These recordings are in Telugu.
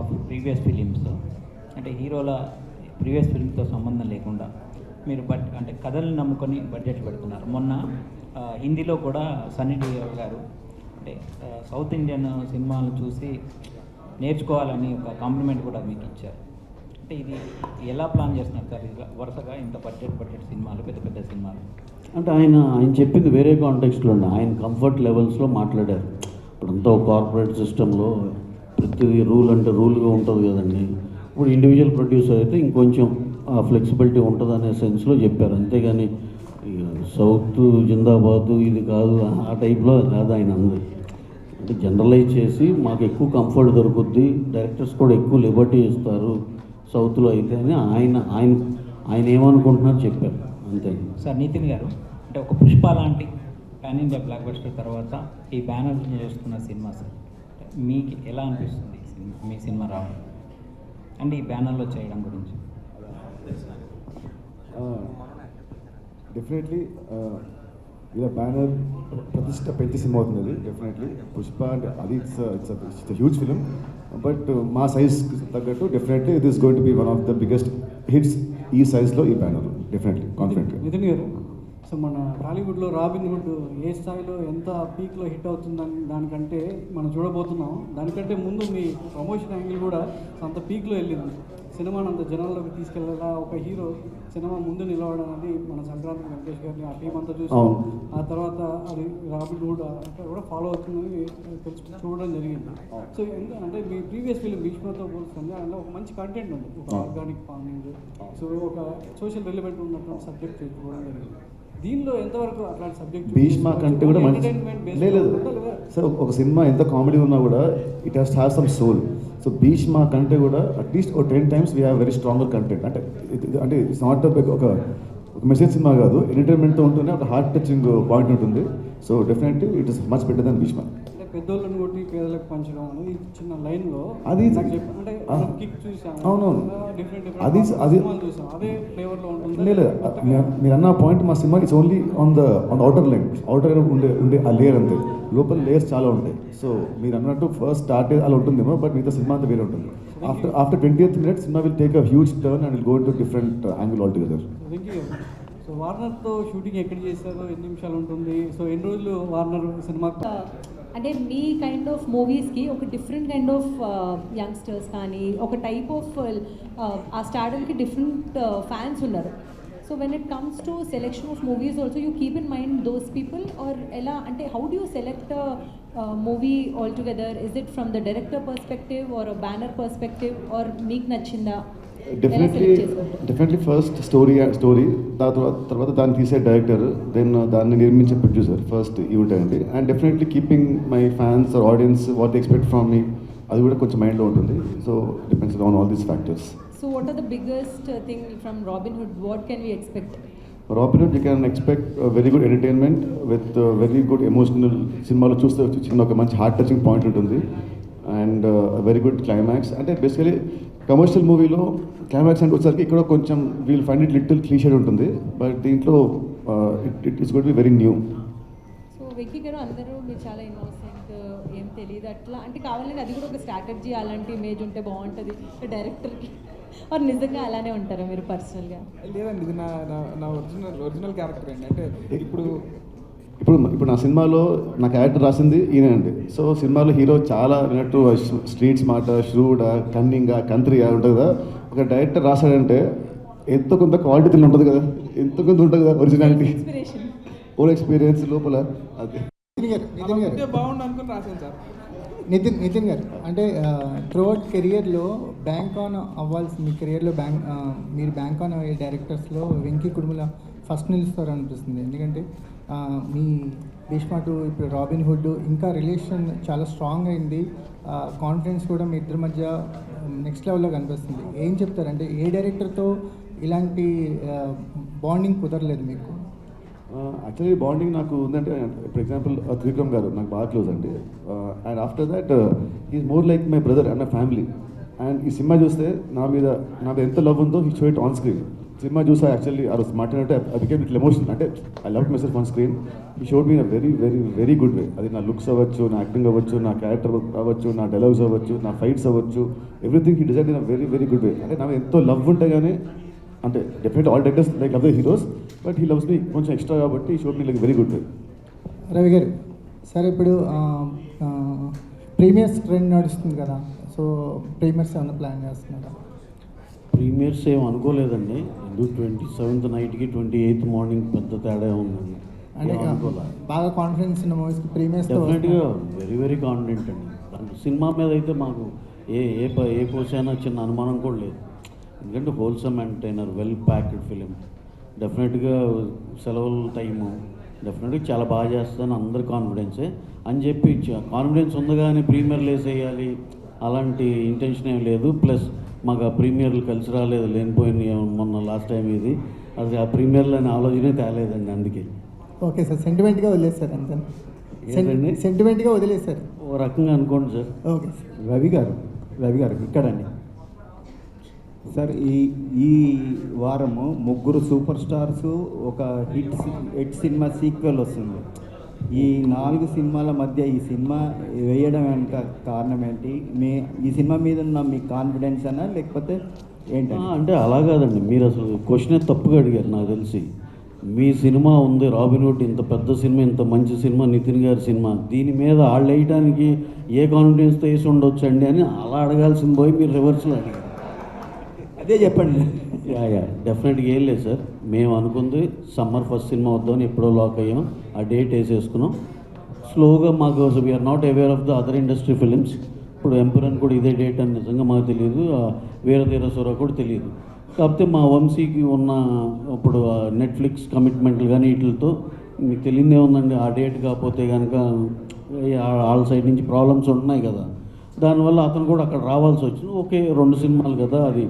ఆఫ్ ప్రీవియస్ ఫిలిమ్స్ అంటే హీరోల ప్రీవియస్ ఫిలిమ్తో సంబంధం లేకుండా మీరు బట్ అంటే కథల్ని నమ్ముకొని బడ్జెట్ పెడుతున్నారు. మొన్న హిందీలో కూడా సన్నీ డియోల్ గారు అంటే సౌత్ ఇండియన్ సినిమాలు చూసి నేర్చుకోవాలని ఒక కాంప్లిమెంట్ కూడా మీకు ఇచ్చారు. అంటే ఇది ఎలా ప్లాన్ చేస్తున్నారు సార్? ఇలా వరుసగా ఇంత బడ్జెట్ బడ్జెట్ సినిమాలు పెద్ద పెద్ద సినిమాలు. అంటే ఆయన ఆయన చెప్పింది వేరే కాంటెక్స్ట్లో అండి ఆయన కంఫర్ట్ లెవెల్స్లో మాట్లాడారు. ఇప్పుడంతా కార్పొరేట్ సిస్టంలో ప్రతిదీ రూల్ అంటే రూల్గా ఉంటుంది కదండి. ఇప్పుడు ఇండివిజువల్ ప్రొడ్యూసర్ అయితే ఇంకొంచెం ఆ ఫ్లెక్సిబిలిటీ ఉంటుంది అనే సెన్స్లో చెప్పారు. అంతేగాని సౌత్ జిందాబాద్ ఇది కాదు ఆ టైప్లో కాదు ఆయన అంది అంటే జనరలైజ్ చేసి మాకు ఎక్కువ కంఫర్ట్ దొరుకుద్ది డైరెక్టర్స్ కూడా ఎక్కువ లిబర్టీ ఇస్తారు సౌత్లో అయితే అని ఆయన ఆయన ఆయన ఏమనుకుంటున్నారు చెప్పారు. అంతే. సార్ నితిన్ గారు అంటే ఒక పుష్ప లాంటి ప్యాన్ ఇండియా బ్లాక్ బస్టర్ తర్వాత ఈ బ్యానర్ చేస్తున్న సినిమా సార్. మీకు ఎలా అనిపిస్తుంది? మీ సినిమా రావడం. అండ్ ఈ బ్యానర్లో చేయడం గురించి. డెఫినెట్లీ ఇలా బ్యానర్ ప్రతిష్ట పెంచి సినిమా అవుతుంది అది డెఫినెట్లీ పుష్ప అంటే అది it's it's it's huge film but మా సైజ్ తగ్గట్టు definitely it is going to be one of the biggest hits ఈ సైజ్లో ఈ బ్యానర్ డెఫినెట్లీ గారు సో మన టాలీవుడ్లో రాబిన్ హుడ్ ఏ స్థాయిలో ఎంత పీక్లో హిట్ అవుతుందని దానికంటే మనం చూడబోతున్నాం. దానికంటే ముందు మీ ప్రమోషన్ యాంగిల్ కూడా అంత పీక్లో వెళ్ళింది. సినిమాని అంత జనాల్లోకి తీసుకెళ్ళాలా ఒక హీరో సినిమా ముందు నిలవడం అనేది మన సంక్రాంతి వెంకటేష్ గారిని ఆ టీం అంతా చూసి. ఆ తర్వాత అది రాబిన్ హుడ్ అక్కడ కూడా ఫాలో అవుతుందని తెలుసు చూడడం జరిగింది. సో అంటే మీ ప్రీవియస్ ఫిలిం భీష్మతో పోలుస్తుంది అందులో ఒక మంచి కంటెంట్ ఉంది. ఒక. ఆర్గానిక్ ఫార్మింగ్ సో ఒక సోషల్ రిలవెంట్ ఉన్నటువంటి సబ్జెక్ట్ చూడడం జరిగింది. దీనిలో ఎంతవరకు అట్లాంటి సబ్జెక్ట్ భీష్మ కంటే కూడా మంచి లేదు సార్ ఒక సినిమా ఎంత కామెడీ ఉన్నా కూడా it has have some soul so Bheeshma కంటే కూడా అట్లీస్ట్ ఒక ten times we have very stronger content అంటే అంటే ఇట్స్ నాట్ ఒక ఒక మెసేజ్ సినిమా కాదు. ఎంటర్టైన్మెంట్తో ఉంటూనే ఒక హార్ట్ టచింగ్ పాయింట్ ఉంటుంది. So definitely it is much better than Bheeshma. పెద్దోళ్ళని కొట్టి పేదలకు పంచడం అనేది చిన్న లైన్లో అది- అంటే. కిక్ చూసాం అవునవును. డిఫరెంట్ అది- అది- చూసాం అదే ఫ్లేవర్లో ఉంటుంది లేదు మీరు- అన్న పాయింట్ మా cinema it's only on the on outer line outer ఉండే ఉండే ఆ లేయర్ అంతే. లోపల లేయర్స్ చాలా ఉంటాయి. సో మీరు అన్నట్టు ఫస్ట్ స్టార్ట్ అలా ఉంటుందేమో బట్ మిగతా సినిమా అంతా వేరే ఉంటుంది. After after twenty eighth minutes cinema will take a huge turn and will go to different angle all together so వార్నర్తో shooting ఎక్కడ చేశారో ఎన్ని నిమిషాలు ఉంటుంది? సో ఎన్ని రోజులు వార్నర్ సినిమా అంటే మీ కైండ్ ఆఫ్ మూవీస్కి ఒక డిఫరెంట్ కైండ్ ఆఫ్ యంగ్స్టర్స్ కానీ ఒక టైప్ ఆఫ్ ఆ స్టార్డల్కి డిఫరెంట్ ఫ్యాన్స్ ఉన్నారు. So when it comes to selection of movies also you keep in mind those people are ఎలా అంటే how do you select movie all together is it from the director perspective or banner perspective or మీకు నచ్చిందా? Definitely definitely first story story దాని తర్వాత తర్వాత దాన్ని తీసే డైరెక్టర్ దెన్ దాన్ని నిర్మించే ప్రొడ్యూసర్ ఫస్ట్ ఇవి ఉంటాయండి and definitely keeping my fans or audience what expect from me అది కూడా కొంచెం మైండ్లో ఉంటుంది. So depends on all these factors so what are the biggest thing from Robin Hood what can we expect Robin Hood you can expect very good entertainment with very good emotional సినిమాలో చూస్తే చిన్న ఒక మంచి హార్ట్ టచింగ్ పాయింట్ ఉంటుంది. అండ్ వెరీ గుడ్ క్లైమాక్స్ అంటే బేసికలీ కమర్షియల్ మూవీలో క్లైమాక్స్ అంటే వచ్చేసరికి ఇక్కడ కొంచెం we'll find it little cliched ఉంటుంది. బట్ దీంట్లో it it is good be very new so గారు అందరూ మీరు చాలా ఇన్నోసెంట్ ఏం తెలియదు అట్లా. అంటే కావాలని అది కూడా ఒక స్ట్రాటజీ అలాంటి ఇమేజ్ ఉంటే బాగుంటుంది. డైరెక్టర్కి నిజంగా అలానే ఉంటారా మీరు పర్సనల్గా లేదండి ఇది నా నా నా ఒరిజినల్ ఒరిజినల్ క్యారెక్టర్ అండి. అంటే ఇప్పుడు ఇప్పుడు ఇప్పుడు నా సినిమాలో నా క్యారెక్టర్ రాసింది ఈయన అండి. సో సినిమాలో హీరో చాలా వినట్టు స్ట్రీట్స్ మాట ష్రూడా కన్నింగా కంత్రిగా ఉంటుంది కదా. ఒక డైరెక్టర్ రాశాడంటే ఎంతో కొంత క్వాలిటీ ఉంటుంది కదా. ఎంతో కొంత ఉంటుంది కదా ఒరిజినాలిటీ. ఇన్స్పిరేషన్ ఓన్ ఎక్స్పీరియన్స్ లోపల అదే. నితిన్ గారు నితిన్ నితిన్ నితిన్ గారు అంటే త్రూఅవుట్ కెరియర్లో బ్యాంక్ ఆన్ అవ్వాల్సి మీ కెరియర్లో బ్యాంక్ మీరు బ్యాంక్ ఆన్ అయ్యే డైరెక్టర్స్లో వెంకీ కుడుముల ఫస్ట్ నిలుస్తారు అనిపిస్తుంది. ఎందుకంటే మీ భీష్మ టు ఇప్పుడు రాబిన్ హుడ్ ఇంకా రిలేషన్ చాలా స్ట్రాంగ్ అయింది. కాన్ఫిడెన్స్ కూడా మీ ఇద్దరి మధ్య నెక్స్ట్ లెవెల్లో కనిపిస్తుంది. ఏం చెప్తారంటే ఏ డైరెక్టర్తో ఇలాంటి బాండింగ్ కుదరలేదు మీకు? యాక్చువల్లీ బాండింగ్ నాకు ఉందంటే ఫర్ ఎగ్జాంపుల్ త్రివిక్రమ్ గారు నాకు బాగా క్లోజ్ అండి. And after that is more like my brother and my family and ఈ సినిమా చూస్తే నా మీద నా మీద ఎంత లవ్ ఉందో ఈ show it on screen cinema చూసా యాక్చువల్లీ ఆ రోజు మాట్లాడినట్టు ఐ బికేమ్ ఇట్లా ఎమోషన్ అంటే I love message on screen ఈ showed me very very very good way అది నా లుక్స్ అవ్వచ్చు నా యాక్టింగ్ అవ్వచ్చు నా క్యారెక్టర్ అవ్వచ్చు నా డైలాగ్స్ అవ్వచ్చు నా ఫైట్స్ అవ్వచ్చు. Everything he design in very very good way అంటే నాకు ఎంతో లవ్ ఉంటే కానీ అంటే definite all directors like love the heroes but he loves me కొంచెం ఎక్స్ట్రా కాబట్టి ఈ showed me like very good way Ravi గారు సార్ ఇప్పుడు ప్రీమియర్స్ ట్రెండ్ నడుస్తుంది కదా సో ప్రీమియర్స్ ఏమైనా ప్లాన్ చేస్తున్నారా? ప్రీమియర్స్ ఏం అనుకోలేదండి. ట్వంటీ సెవెంత్ నైట్కి ట్వంటీ ఎయిత్ మార్నింగ్ పెద్ద తేడా ఉందండి. అంటే బాగా కాన్ఫిడెన్స్ ఉన్న మూవీస్కి ప్రీమియర్స్ డెఫినెట్గా వెరీ వెరీ కాన్ఫిడెంట్ అండి. దాంట్లో సినిమా మీద అయితే మాకు ఏ ఏ ఏ కోసైనా చిన్న అనుమానం కూడా లేదు. ఎందుకంటే wholesome entertainer well packed film డెఫినెట్గా సెలవుల టైము డెఫినెట్గా చాలా బాగా చేస్తాను అందరి కాన్ఫిడెన్సే అని చెప్పి కాన్ఫిడెన్స్ ఉంది కానీ ప్రీమియర్లు వేసేయాలి అలాంటి ఇంటెన్షన్ ఏం లేదు. ప్లస్ మాకు ఆ ప్రీమియర్లు కలిసి రాలేదు లేనిపోయిన మొన్న లాస్ట్ టైం ఇది. అది ఆ ప్రీమియర్లు అనే ఆలోచనే తేలేదండి అందుకే. ఓకే సార్ సెంటిమెంట్గా వదిలేస్తారు అంతే. ఏంటండి? సెంటిమెంట్గా వదిలేస్తారు ఓ రకంగా అనుకోండి సార్. Okay sir. రవి గారు రవి గారు ఇక్కడండి. సార్ ఈ ఈ వారము ముగ్గురు సూపర్ స్టార్స్ ఒక హిట్ హిట్ సినిమా సీక్వెల్ వస్తుంది. ఈ నాలుగు సినిమాల మధ్య ఈ సినిమా వేయడం వెనుక కారణం ఏంటి? మీ ఈ సినిమా మీద ఉన్న మీ కాన్ఫిడెన్స్ అనా లేకపోతే ఆ, ఏంటంటే అంటే అలా కాదండి. మీరు అసలు క్వశ్చనే తప్పుగా అడిగారు నాకు తెలిసి. మీ సినిమా ఉంది రాబిన్హుడ్ ఇంత పెద్ద సినిమా ఇంత మంచి సినిమా నితిన్ గారి సినిమా. దీని మీద వాళ్ళు వేయడానికి ఏ కాన్ఫిడెన్స్తో వేసి ఉండొచ్చండి అని అలా అడగాల్సింది పోయి మీరు రివర్స్లో అడిగారు. అదే చెప్పండి. యా యా డెఫినెట్గా ఏం లేదు సార్. మేము అనుకుంది సమ్మర్ ఫస్ట్ సినిమా వద్దామని ఎప్పుడో లాక్ అయ్యాం. ఆ డేట్ వేసేసుకున్నాం. స్లోగా మాకు we are not aware of the other industry films ఇప్పుడు ఎంపరన్ కూడా ఇదే డేట్ అని నిజంగా మాకు తెలియదు. ఆ కూడా తెలియదు. కాకపోతే మా వంశీకి ఉన్న ఇప్పుడు నెట్ఫ్లిక్స్ కమిట్మెంట్లు కానీ వీటితో మీకు తెలియదే ఉందండి. ఆ డేట్ కాకపోతే కనుక వాళ్ళ సైడ్ నుంచి ప్రాబ్లమ్స్ ఉంటున్నాయి కదా. దానివల్ల అతను కూడా అక్కడ రావాల్సి వచ్చింది. ఓకే రెండు సినిమాలు కదా అది.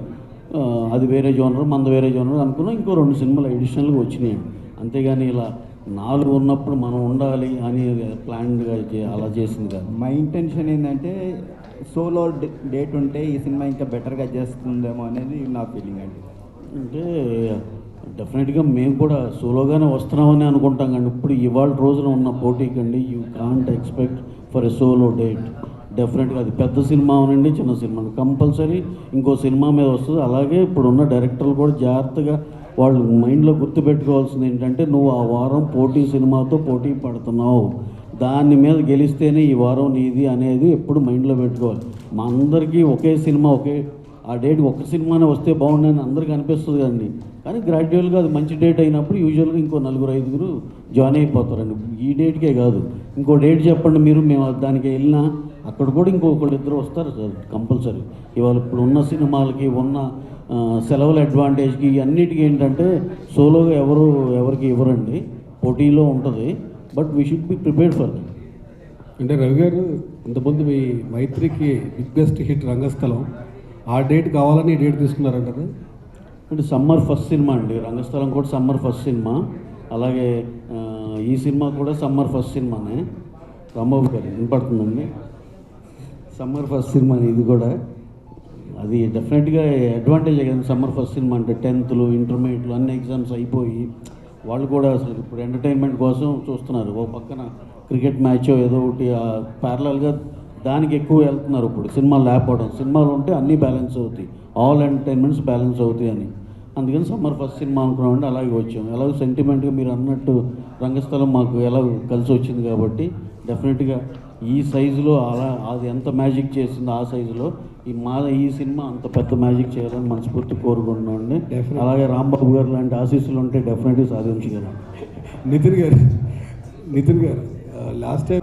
అది వేరే జోనర్ మంద వేరే జోనర్ అనుకున్నాం. ఇంకో రెండు సినిమాలు అడిషనల్గా వచ్చినాయి. అంతేగాని ఇలా నాలుగు ఉన్నప్పుడు మనం ఉండాలి అని ప్లాన్గా అలా చేసింది కాదు. మా ఇంటెన్షన్ ఏంటంటే సోలో డేట్ ఉంటే ఈ సినిమా ఇంకా బెటర్గా చేస్తుందేమో అనేది నా ఫీలింగ్ అండి. అంటే డెఫినెట్గా మేము కూడా సోలోగానే వస్తున్నామని అనుకుంటాం కానీ ఇప్పుడు ఇవాళ రోజున ఉన్న పోటీ కండి you can't expect for a solo date డెఫినెట్గా అది పెద్ద సినిమా అవునండి చిన్న సినిమా కంపల్సరీ ఇంకో సినిమా మీద వస్తుంది. అలాగే ఇప్పుడున్న డైరెక్టర్లు కూడా జాగ్రత్తగా వాళ్ళు మైండ్లో గుర్తుపెట్టుకోవాల్సింది ఏంటంటే నువ్వు ఆ వారం పోటీ సినిమాతో పోటీ పడుతున్నావు. దాని మీద గెలిస్తేనే ఈ వారం నీది అనేది ఎప్పుడు మైండ్లో పెట్టుకోవాలి. మా అందరికీ ఒకే సినిమా ఒకే ఆ డేట్ ఒక సినిమానే వస్తే బాగుండని అందరికీ అనిపిస్తుంది కదండి. కానీ గ్రాడ్యువల్గా అది మంచి డేట్ అయినప్పుడు యూజువల్గా ఇంకో నలుగురు ఐదుగురు జాయిన్ అయిపోతారండి. ఈ డేట్కే కాదు. ఇంకో డేట్ చెప్పండి మీరు మేము దానికి వెళ్ళినా అక్కడ కూడా ఇంకొకళ్ళు ఇద్దరు వస్తారు సార్ కంపల్సరీ. ఇవాళ ఇప్పుడు ఉన్న సినిమాలకి ఉన్న సెలవుల అడ్వాంటేజ్కి అన్నిటికీ ఏంటంటే సోలోగా ఎవరు ఎవరికి ఇవ్వరండి. పోటీలో ఉంటుంది. But we should be prepared for that. అంటే రవి గారు ఇంతకుముందు మీ మైత్రికి బిగ్గెస్ట్ హిట్ రంగస్థలం. ఆ డేట్ కావాలని డేట్ తీసుకున్నారంటారు అంటే సమ్మర్ ఫస్ట్ సినిమా అండి. రంగస్థలం కూడా సమ్మర్ ఫస్ట్ సినిమా. అలాగే ఈ సినిమా కూడా సమ్మర్ ఫస్ట్ సినిమానే. రాంబాబు గారు వినపడుతుందండి? సమ్మర్ ఫస్ట్ సినిమా ఇది కూడా అది డెఫినెట్గా అడ్వాంటేజ్ కదా. సమ్మర్ ఫస్ట్ సినిమా అంటే టెన్త్లు ఇంటర్మీడియట్లు అన్ని ఎగ్జామ్స్ అయిపోయి వాళ్ళు కూడా అసలు ఇప్పుడు ఎంటర్టైన్మెంట్ కోసం చూస్తున్నారు. ఓ పక్కన క్రికెట్ మ్యాచ్ ఏదో ఒకటి ప్యారలల్గా దానికి ఎక్కువ వెళ్తున్నారు ఇప్పుడు. సినిమాలు లేకపోవడం. సినిమాలు ఉంటే అన్నీ బ్యాలెన్స్ అవుతాయి. ఆల్ ఎంటర్టైన్మెంట్స్ బ్యాలెన్స్ అవుతాయి అని. అందుకని సమ్మర్ ఫస్ట్ సినిమా అనుకున్నామంటే అలాగే వచ్చాం. ఎలాగో సెంటిమెంట్గా మీరు అన్నట్టు రంగస్థలం మాకు ఎలా కలిసి వచ్చింది కాబట్టి డెఫినెట్గా ఈ సైజులో అలా అది ఎంత మ్యాజిక్ చేసిందో ఆ సైజులో ఈ మా ఈ సినిమా అంత పెద్ద మ్యాజిక్ చేయాలని మనస్ఫూర్తి కోరుకుంటున్నామండి. అలాగే రాంబాబు గారు లాంటి ఆశీస్సులు ఉంటే డెఫినెట్గా సాధించగలం నితిన్ గారు నితిన్ గారు లాస్ట్ టైం